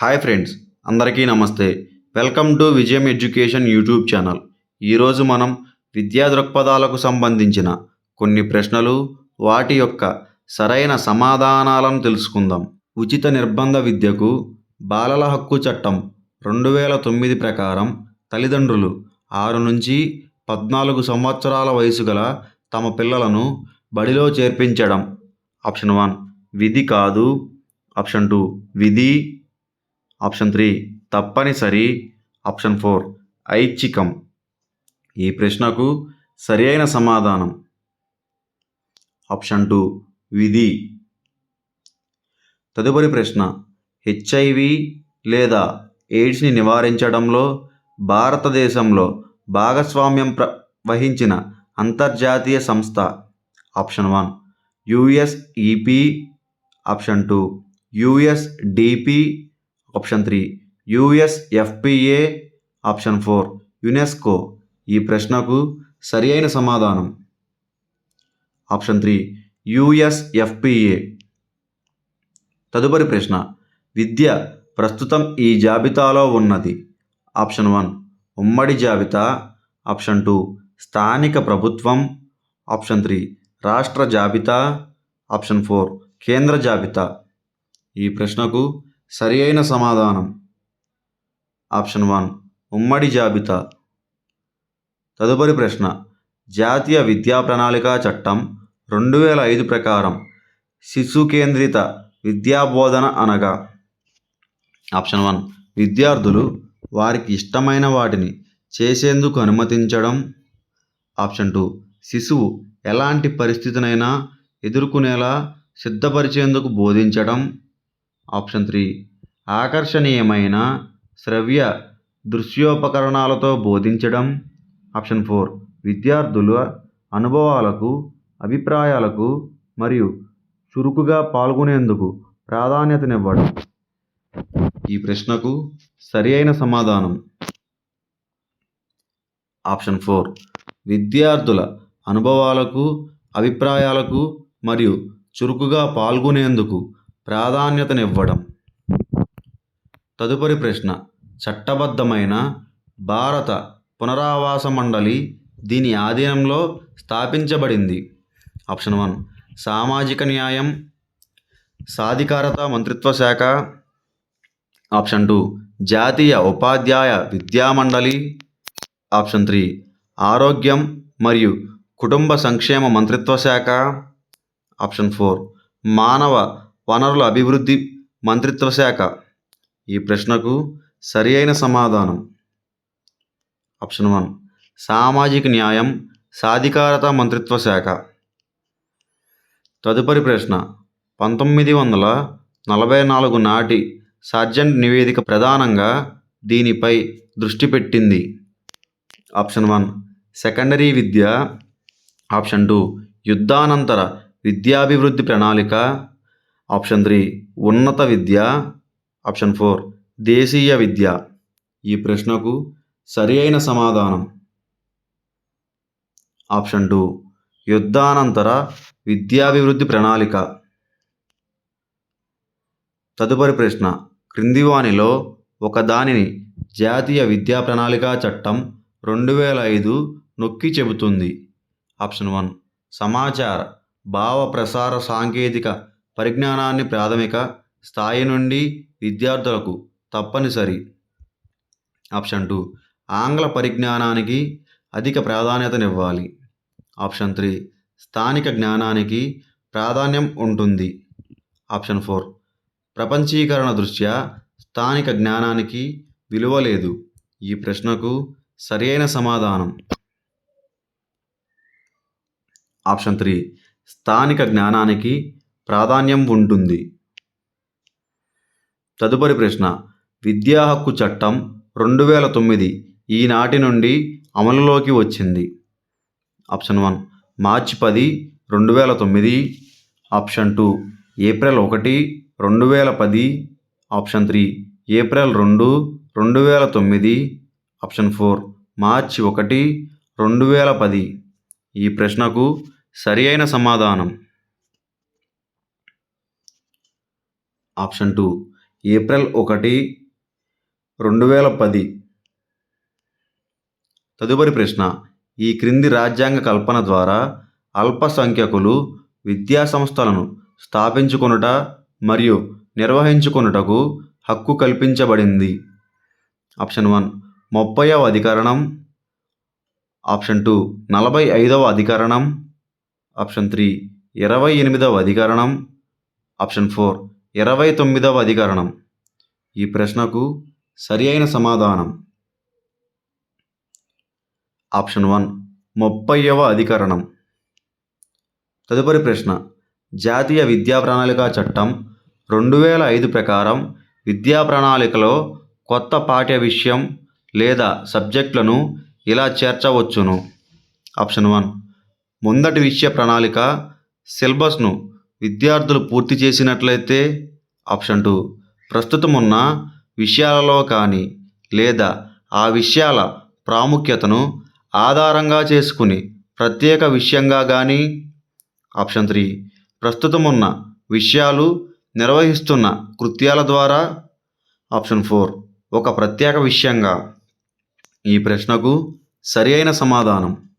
Hi friends అందరికీ నమస్తే. Welcome to Vijayam education YouTube channel. ఈరోజు మనం విద్యా దృక్పథాలకు సంబంధించిన కొన్ని ప్రశ్నలు వాటి యొక్క సరైన సమాధానాలను తెలుసుకుందాం. ఉచిత నిర్బంధ విద్యకు బాలల హక్కు చట్టం రెండు వేల తొమ్మిది ప్రకారం తల్లిదండ్రులు ఆరు నుంచి పద్నాలుగు సంవత్సరాల వయసు గల తమ పిల్లలను బడిలో చేర్పించడం. ఆప్షన్ వన్ విధి కాదు. ఆప్షన్ టూ విధి ఆప్షన్ త్రీ తప్పనిసరి. ఆప్షన్ ఫోర్ ఐచ్ఛికం. ఈ ప్రశ్నకు సరి అయిన సమాధానం? ఆప్షన్ టూ విధి. తదుపరి ప్రశ్న హెచ్ఐవి లేదా ఎయిడ్స్ని నివారించడంలో భారతదేశంలో భాగస్వామ్యం ప్ర వహించిన అంతర్జాతీయ సంస్థ. Option one USEP. Option two USDP option three. USFPA option four. UNESCO ఈ ప్రశ్నకు సరి అయిన సమాధానం. Option three. యుఎస్ఎఫ్పిఏ తదుపరి ప్రశ్న. విద్య ప్రస్తుతం ఈ జాబితాలో ఉన్నది. Option one. ఉమ్మడి జాబితా. Option two. స్థానిక ప్రభుత్వం. Option three. రాష్ట్ర జాబితా. Option four. కేంద్ర జాబితా. ఈ ప్రశ్నకు సరి అయిన సమాధానం. ఆప్షన్ వన్ ఉమ్మడి జాబితా. తదుపరి ప్రశ్న జాతీయ విద్యా ప్రణాళిక చట్టం రెండు వేల ఐదు ప్రకారం శిశు కేంద్రిత విద్యా బోధన అనగా. ఆప్షన్ వన్ విద్యార్థులు వారికి ఇష్టమైన వాటిని చేసేందుకు అనుమతించడం. ఆప్షన్ టూ శిశువు ఎలాంటి పరిస్థితినైనా ఎదుర్కొనేలా సిద్ధపరిచేందుకు బోధించడం. Option three. ఆకర్షణీయమైన శ్రవ్య దృశ్యోపకరణాలతో బోధించడం. Option four. విద్యార్థుల అనుభవాలకు అభిప్రాయాలకు మరియు చురుకుగా పాల్గొనేందుకు ప్రాధాన్యతనివ్వడం. ఈ ప్రశ్నకు సరి అయిన సమాధానం. Option four. విద్యార్థుల అనుభవాలకు అభిప్రాయాలకు మరియు చురుకుగా పాల్గొనేందుకు ప్రాధాన్యతనివ్వడం. తదుపరి ప్రశ్న చట్టబద్ధమైన భారత పునరావాస మండలి దీని ఆధీనంలో స్థాపించబడింది. ఆప్షన్ వన్ సామాజిక న్యాయం సాధికారత మంత్రిత్వ శాఖ. ఆప్షన్ టూ జాతీయ ఉపాధ్యాయ విద్యా మండలి. ఆప్షన్ త్రీ ఆరోగ్యం మరియు కుటుంబ సంక్షేమ మంత్రిత్వ శాఖ. ఆప్షన్ ఫోర్ మానవ వనరుల అభివృద్ధి మంత్రిత్వ శాఖ. ఈ ప్రశ్నకు సరి అయిన సమాధానం. ఆప్షన్ వన్ సామాజిక న్యాయం సాధికారత మంత్రిత్వ శాఖ. తదుపరి ప్రశ్న పంతొమ్మిది వందల నలభై నాలుగు నాటి సార్జెంట్ నివేదిక ప్రధానంగా దీనిపై దృష్టి పెట్టింది. ఆప్షన్ వన్ సెకండరీ విద్య. ఆప్షన్ టూ యుద్ధానంతర విద్యాభివృద్ధి ప్రణాళిక. ఆప్షన్ త్రీ ఉన్నత విద్య. ఆప్షన్ ఫోర్ దేశీయ విద్య. ఈ ప్రశ్నకు సరి అయిన సమాధానం. ఆప్షన్ టూ యుద్ధానంతర విద్యాభివృద్ధి ప్రణాళిక. తదుపరి ప్రశ్న క్రింది వానిలో ఒకదానిని జాతీయ విద్యా ప్రణాళిక చట్టం రెండు వేల ఐదు నొక్కి చెబుతుంది. ఆప్షన్ వన్ సమాచార భావ ప్రసార సాంకేతిక పరిజ్ఞానాన్ని ప్రాథమిక స్థాయి నుండి విద్యార్థులకు తప్పనిసరి. Option two. ఆంగ్ల పరిజ్ఞానానికి అధిక ప్రాధాన్యతనివ్వాలి. Option three. స్థానిక జ్ఞానానికి ప్రాధాన్యం ఉంటుంది. Option four. ప్రపంచీకరణ దృష్ట్యా స్థానిక జ్ఞానానికి విలువ లేదు. ఈ ప్రశ్నకు సరైన సమాధానం. Option three. స్థానిక జ్ఞానానికి ప్రాధాన్యం ఉంటుంది. తదుపరి ప్రశ్న విద్యా హక్కు చట్టం రెండు వేల తొమ్మిది ఈనాటి నుండి అమలులోకి వచ్చింది. ఆప్షన్ వన్ మార్చి పది రెండు వేల తొమ్మిది ఆప్షన్ టూ ఏప్రిల్ ఒకటి రెండు వేల పది ఆప్షన్ త్రీ ఏప్రిల్ రెండు రెండు వేల తొమ్మిది ఆప్షన్ ఫోర్ మార్చి ఒకటి రెండు వేల పది ఈ ప్రశ్నకు సరి అయిన సమాధానం. Option two. ఏప్రిల్ ఒకటి రెండు వేల పది. తదుపరి ప్రశ్న ఈ క్రింది రాజ్యాంగ కల్పన ద్వారా అల్పసంఖ్యకులు విద్యా సంస్థలను స్థాపించుకొనుట మరియు నిర్వహించుకొనుటకు హక్కు కల్పించబడింది. ఆప్షన్ వన్ ముప్పైవ అధికరణం. ఆప్షన్ టూ నలభై ఐదవ అధికరణం. ఆప్షన్ త్రీ ఇరవై ఎనిమిదవ అధికరణం. ఆప్షన్ ఫోర్ ఇరవై తొమ్మిదవ అధికరణం. ఈ ప్రశ్నకు సరి అయిన సమాధానం. ఆప్షన్ వన్ ముప్పైవ అధికరణం. తదుపరి ప్రశ్న జాతీయ విద్యా ప్రణాళిక చట్టం రెండు వేల ఐదు ప్రకారం విద్యా ప్రణాళికలో కొత్త పాఠ్య విషయం లేదా సబ్జెక్టులను ఇలా చేర్చవచ్చును. ఆప్షన్ వన్ ముందటి విషయ ప్రణాళిక సిలబస్ను విద్యార్థులు పూర్తి చేసినట్లయితే ఆప్షన్ టూ. ప్రస్తుతం ఉన్న విషయాలలో కానీ లేదా ఆ విషయాల ప్రాముఖ్యతను ఆధారంగా చేసుకుని ప్రత్యేక విషయంగా కానీ ఆప్షన్ త్రీ. ప్రస్తుతం ఉన్న విషయాలు నిర్వహిస్తున్న కృత్యాల ద్వారా ఆప్షన్ ఫోర్. ఒక ప్రత్యేక విషయంగా ఈ ప్రశ్నకు సరి అయిన సమాధానం.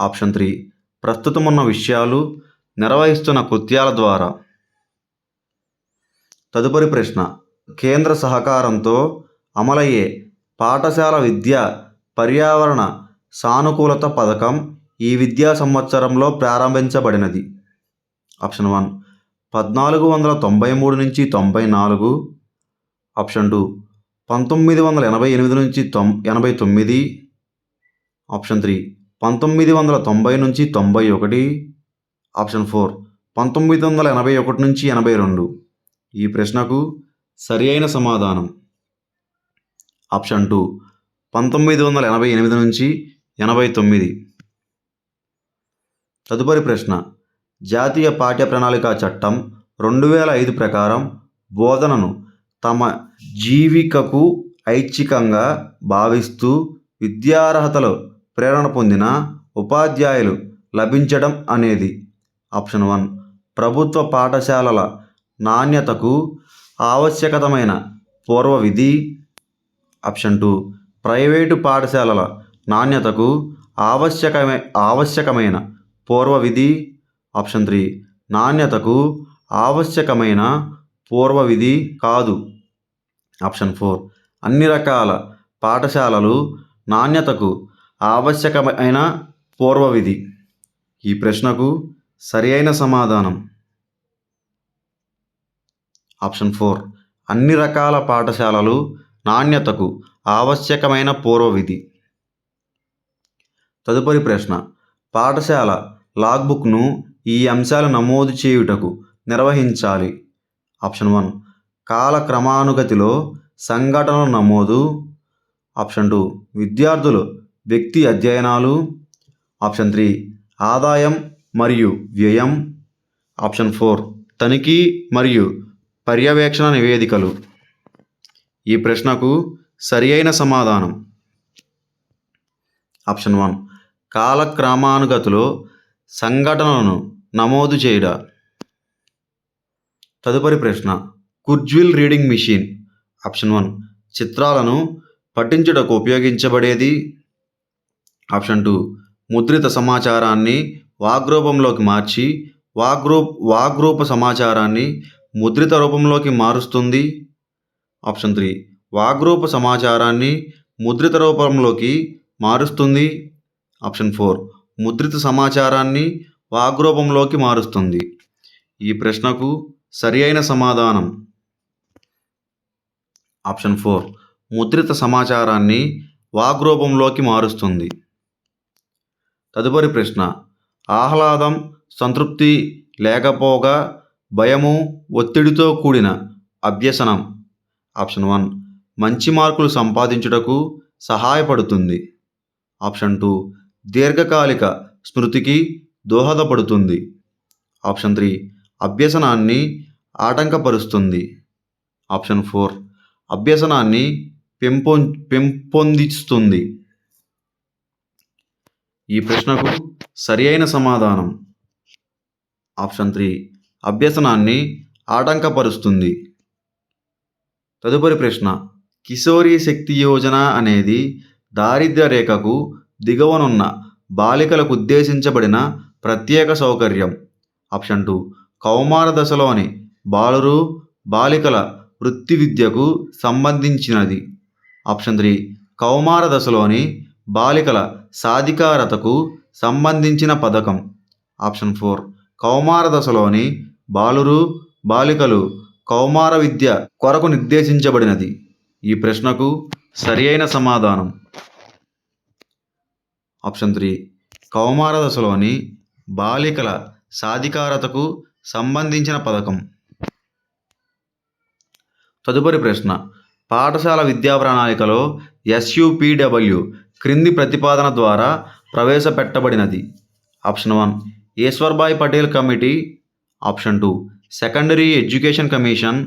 Option three. ప్రస్తుతం ఉన్న విషయాలు నిర్వహిస్తున్న కృత్యాల ద్వారా. తదుపరి ప్రశ్న. కేంద్ర సహకారంతో అమలయ్యే పాఠశాల విద్య పర్యావరణ సానుకూలత పథకం ఈ విద్యా సంవత్సరంలో ప్రారంభించబడినది. Option one. పద్నాలుగు వందల తొంభై మూడు నుంచి తొంభై నాలుగు. Option two. పంతొమ్మిది వందల ఎనభై ఎనిమిది నుంచి తొం ఎనభై తొమ్మిది. Option three. పంతొమ్మిది వందల తొంభై నుంచి తొంభై ఒకటి ఆప్షన్ ఫోర్ పంతొమ్మిది వందల ఎనభై ఒకటి నుంచి ఎనభై రెండు. ఈ ప్రశ్నకు సరి అయిన సమాధానం. ఆప్షన్ టూ పంతొమ్మిది వందల ఎనభై ఎనిమిది నుంచి ఎనభై తొమ్మిది. తదుపరి ప్రశ్న జాతీయ పాఠ్య ప్రణాళిక చట్టం రెండు వేల ఐదు ప్రకారం బోధనను తమ జీవికకు ఐచ్ఛికంగా భావిస్తూ విద్యార్హతలో ప్రేరణ పొందిన ఉపాధ్యాయులు లభించడం అనేది. ఆప్షన్ వన్ ప్రభుత్వ పాఠశాలల నాణ్యతకు ఆవశ్యకతమైన పూర్వ విధి ఆప్షన్ టూ ప్రైవేటు పాఠశాలల నాణ్యతకు ఆవశ్యకమే ఆవశ్యకమైన పూర్వ విధి ఆప్షన్ త్రీ నాణ్యతకు ఆవశ్యకమైన పూర్వ విధి కాదు. ఆప్షన్ ఫోర్ అన్ని రకాల పాఠశాలలు నాణ్యతకు ఆవశ్యకమైన పూర్వ విధి ఈ ప్రశ్నకు సరి అయిన సమాధానం. Option four. అన్ని రకాల పాఠశాలలు నాణ్యతకు ఆవశ్యకమైన పూర్వ విధి తదుపరి ప్రశ్న. పాఠశాల లాగ్బుక్ను ఈ అంశాలు నమోదు చేయుటకు నిర్వహించాలి. Option one. కాలక్రమానుగతిలో సంఘటనల నమోదు. Option two. విద్యార్థులు వ్యక్తి అధ్యయనాలు ఆప్షన్ త్రీ ఆదాయం మరియు వ్యయం ఆప్షన్ ఫోర్ తనిఖీ మరియు పర్యవేక్షణ నివేదికలు. ఈ ప్రశ్నకు సరి అయిన సమాధానం. ఆప్షన్ వన్ కాలక్రమానుగతిలో సంఘటనలను నమోదు చేయడ తదుపరి ప్రశ్న Kurzweil reading machine. Option one చిత్రాలను పఠించుటకు ఉపయోగించబడేది? Option two. ముద్రిత సమాచారాన్ని వాగ్రూపంలోకి మార్చి వాగ్రూప్ వాగ్రూప సమాచారాన్ని ముద్రిత రూపంలోకి మారుస్తుంది. Option three. వాగ్రూప సమాచారాన్ని ముద్రిత రూపంలోకి మారుస్తుంది. Option four. ముద్రిత సమాచారాన్ని వాగ్రూపంలోకి మారుస్తుంది. ఈ ప్రశ్నకు సరి అయిన సమాధానం. Option four. ముద్రిత సమాచారాన్ని వాగ్రూపంలోకి మారుస్తుంది. తదుపరి ప్రశ్న. ఆహ్లాదం సంతృప్తి లేకపోగా భయము ఒత్తిడితో కూడిన అభ్యసనం. ఆప్షన్ వన్ మంచి మార్కులు సంపాదించుటకు సహాయపడుతుంది. ఆప్షన్ టూ దీర్ఘకాలిక స్మృతికి దోహదపడుతుంది. ఆప్షన్ త్రీ అభ్యసనాన్ని ఆటంకపరుస్తుంది. ఆప్షన్ ఫోర్ అభ్యసనాన్ని పెంపొ పెంపొందిస్తుంది. ఈ ప్రశ్నకు సరి అయిన సమాధానం. Option three. అభ్యసనాన్ని ఆటంకపరుస్తుంది. తదుపరి ప్రశ్న. కిశోరీ శక్తి యోజన అనేది దారిద్ర్య రేఖకు దిగువనున్న బాలికలకు ఉద్దేశించబడిన ప్రత్యేక సౌకర్యం. Option two. కౌమార దశలోని బాలురు బాలికల వృత్తి విద్యకు సంబంధించినది. Option three. కౌమార దశలోని బాలికల సాధికారతకు సంబంధించిన పథకం. Option four. కౌమార దశలోని బాలురు బాలికలు కౌమార విద్య కొరకు నిర్దేశించబడినది. ఈ ప్రశ్నకు సరి అయిన సమాధానం. Option three. కౌమార దశలోని బాలికల సాధికారతకు సంబంధించిన పథకం. తదుపరి ప్రశ్న. పాఠశాల విద్యా ప్రణాళికలో ఎస్యుపిడబ్ల్యూ క్రింది ప్రతిపాదన ద్వారా ప్రవేశపెట్టబడినది. Option one Ishwarbhai Patel committee. Option two secondary education commission.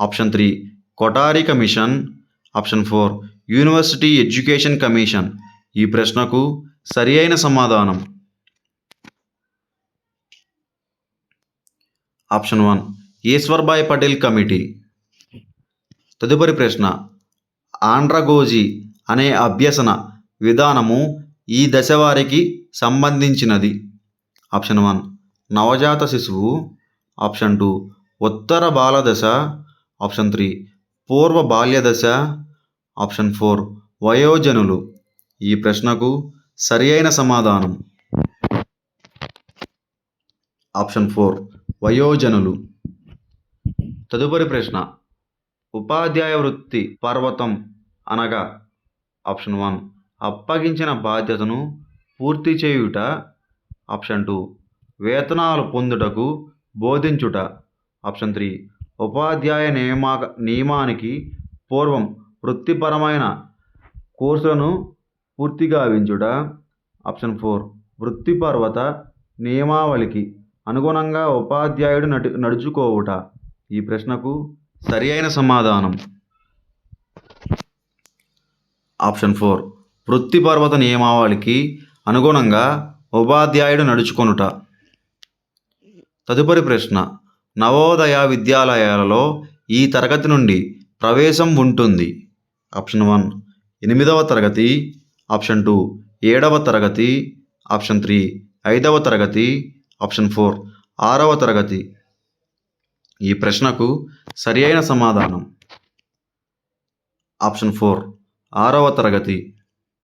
Option three Kothari commission. Option four university education commission. ఈ ప్రశ్నకు సరి అయిన సమాధానం. Option one Ishwarbhai Patel committee. తదుపరి ప్రశ్న ఆండ్రగోజీ అనే అభ్యసన విధానము ఈ దశ వారికి సంబంధించినది. ఆప్షన్ వన్ నవజాత శిశువు. ఆప్షన్ టూ ఉత్తర బాల దశ ఆప్షన్ త్రీ పూర్వ బాల్య దశ ఆప్షన్ ఫోర్ వయోజనులు. ఈ ప్రశ్నకు సరి అయిన సమాధానం. ఆప్షన్ ఫోర్ వయోజనులు. తదుపరి ప్రశ్న ఉపాధ్యాయ వృత్తి పర్వతం అనగా ఆప్షన్ వన్ అప్పగించిన బాధ్యతను పూర్తి చేయుట. Option two. వేతనాలు పొందుటకు బోధించుట. Option three. ఉపాధ్యాయ నియమా నియమానికి పూర్వం వృత్తిపరమైన కోర్సులను పూర్తి గావించుట ఆప్షన్ ఫోర్. వృత్తిపర్వత నియమావళికి అనుగుణంగా ఉపాధ్యాయుడు నటు నడుచుకోవుట. ఈ ప్రశ్నకు సరి అయిన సమాధానం. Option four. వృత్తిపర్వత నియమావళికి అనుగుణంగా ఉపాధ్యాయుడు నడుచుకొనుట. తదుపరి ప్రశ్న నవోదయ విద్యాలయాలలో ఈ తరగతి నుండి ప్రవేశం ఉంటుంది. ఆప్షన్ వన్ ఎనిమిదవ తరగతి. ఆప్షన్ టూ ఏడవ తరగతి. ఆప్షన్ త్రీ ఐదవ తరగతి. ఆప్షన్ ఫోర్ ఆరవ తరగతి. ఈ ప్రశ్నకు సరి అయిన సమాధానం. ఆప్షన్ ఫోర్ ఆరవ తరగతి.